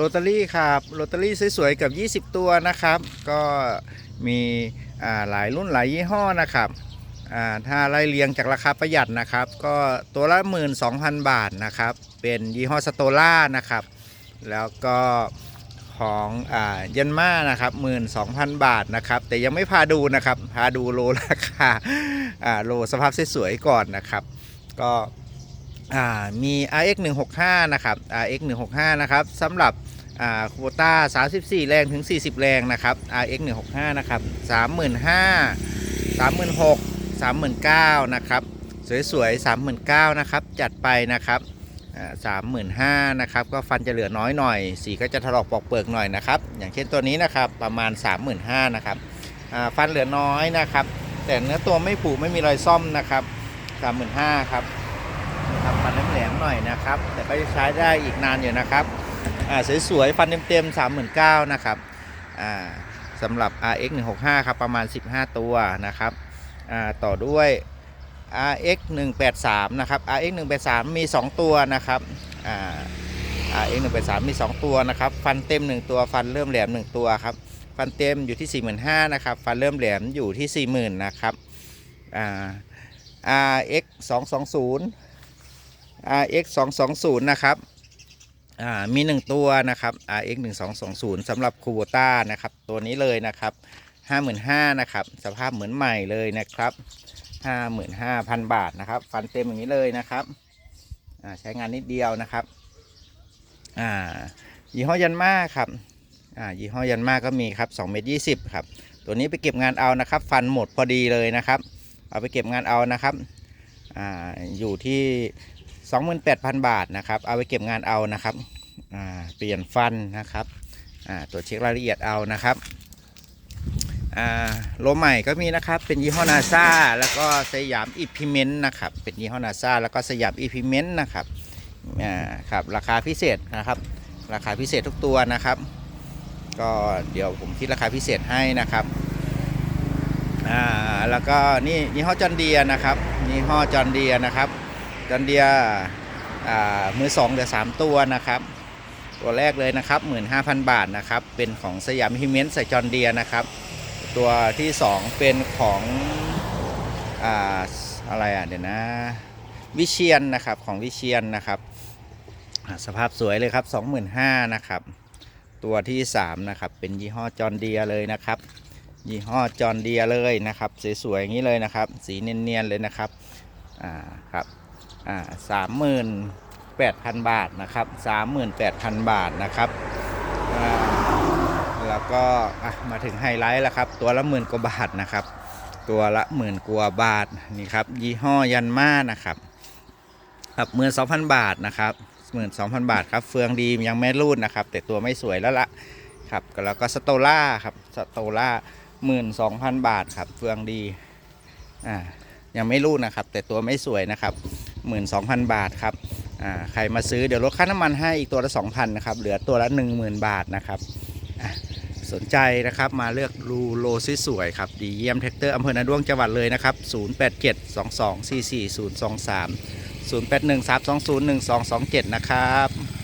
โรตารี่ครับโรตารี่สวยๆกับ 20 ตัวนะครับ ก็มีหลายรุ่นหลายยี่ห้อนะครับถ้าไล่เรียงจากราคาประหยัดนะครับ ก็ตัวละ 12,000 บาทนะครับ เป็นยี่ห้อสโตล่านะครับ แล้วก็ของอ่าเยนมานะครับ 12,000 บาทนะครับ แต่ยังไม่พาดูนะครับ พาดูโลราคาอ่าโลสภาพสวยๆก่อนนะครับ ก็ อ่ามี RX 165นะครับ RX 165นะครับสำหรับอ่าโควต้า 34 แรงถึง 40 แรงนะครับ RX 165นะครับ35,000 36,000 39,000นะครับสวยๆ39,000นะครับจัดไปนะครับสามหมื่นห้านะครับก็ฟันจะเหลือน้อยหน่อย สีก็จะถลอกปอกเปลือกหน่อยนะครับอย่างเช่นตัวนี้นะครับประมาณ 35,000นะครับฟันเหลือน้อยนะครับแต่เนื้อตัวไม่ผุไม่มีรอยซ่อมนะครับ35,000ครับ นะครับฟันแหลมๆหน่อยนะครับ แต่ก็จะใช้ได้อีกนานอยู่นะครับอ่าสวยๆฟันเต็มๆ39,000นะครับอ่าสำหรับ RX 165ครับประมาณ 15 ตัวนะครับอ่าต่อด้วย RX 183นะครับ RX 183มี 2 ตัวนะครับอ่า RX 183มี 2 ตัวนะครับ ฟันเต็ม 1 ตัวฟันเริ่มแหลม 1 ตัวครับฟันเต็มอยู่ที่ 45,000นะครับฟันเริ่มแหลมอยู่ที่ 40,000นะครับอ่า RX 220 RX 220นะครับอ่ามี1ตัวนะครับ RX 1220สำหรับคูโบต้านะครับ ตัวนี้เลยนะครับ55,000นะครับ สภาพเหมือนใหม่เลยนะครับ 55,000 บาทนะครับ ฟันเต็มอย่างนี้เลยนะครับใช้งานนิดเดียวนะครับยี่ห้อยันมาครับยี่ห้อยันมาก็มีครับ2เมตร20ครับ ตัวนี้ไปเก็บงานเอานะครับ ฟันหมดพอดีเลยนะครับ เอาไปเก็บงานเอานะครับออยู่ที่ 28,000 บาทนะครับ เอาไปเก็บงานเอานะครับเปลี่ยนฟันนะครับตรวจเช็ครายละเอียดเอานะครับโลใหม่ก็มีนะครับเป็นยี่ห้อนาซาแล้วก็สยามอีพิเมนต์นะครับเป็นยี่ห้อนาซาแล้วก็สยามอีพิเมนต์นะครับครับราคาพิเศษนะครับ ราคาพิเศษทุกตัวนะครับ ก็เดี๋ยวผมคิดราคาพิเศษให้นะครับแล้วก็นี่ยี่ห้อจอนเดียนะครับยี่ห้อจอนเดียนะครับ จอนเดียมือสองเหลือสามตัวนะครับ ตัวแรกเลยนะครับ15,000 บาทนะครับ เป็นของสยามอีพิเมนต์ใส่จอนเดียนะครับ ตัวที่2เป็นของอาอะไรอะเดี๋ยวนะ วิเชียนนะครับของวิเชียนนะครับสภาพสวยเลยครับ 25,000นะครับ ตัวที่3นะครับ เป็นยี่ห้อจอร์นเดียเลยนะครับ ยี่ห้อจอร์นเดียเลยนะครับ สวยๆอย่างนี้เลยนะครับ สีเนียนๆเลยนะครับ อ่า ครับ อ่าสามหมื่นแปดพันบาทนะครับสามหมื่นแปดพันบาทนะครับแล้วก็มาถึงไฮไลท์แล้วครับ ตัวละหมื่นกว่าบาทนะครับ ตัวละหมื่นกว่าบาทนี่ครับ ยี่ห้อยันมานะครับครับหมื่นสองพันบาทนะครับหมื่นสองพันบาทครับ เฟืองดียังไม่รูดนะครับ แต่ตัวไม่สวยแล้วละครับแล้วก็สโตล่าครับสโตล่าหมื่นสองพันบาทครับ เฟืองดีอ่ายังไม่รูดนะครับ แต่ตัวไม่สวยนะครับ หมื่นสองพันบาทครับอ่าใครมาซื้อเดี๋ยวลดค่าน้ำมันให้อีกตัวละสองพันนะครับเหลือตัวละหนึ่งหมื่นบาทนะครับสนใจนะครับมาเลือกรูโลซสวยๆครับ ดีเยี่ยมแท็กเตอร์อำเภอนาด้วงจังหวัดเลยนะครับ 087 2244 023 081 320 1227 นะครับ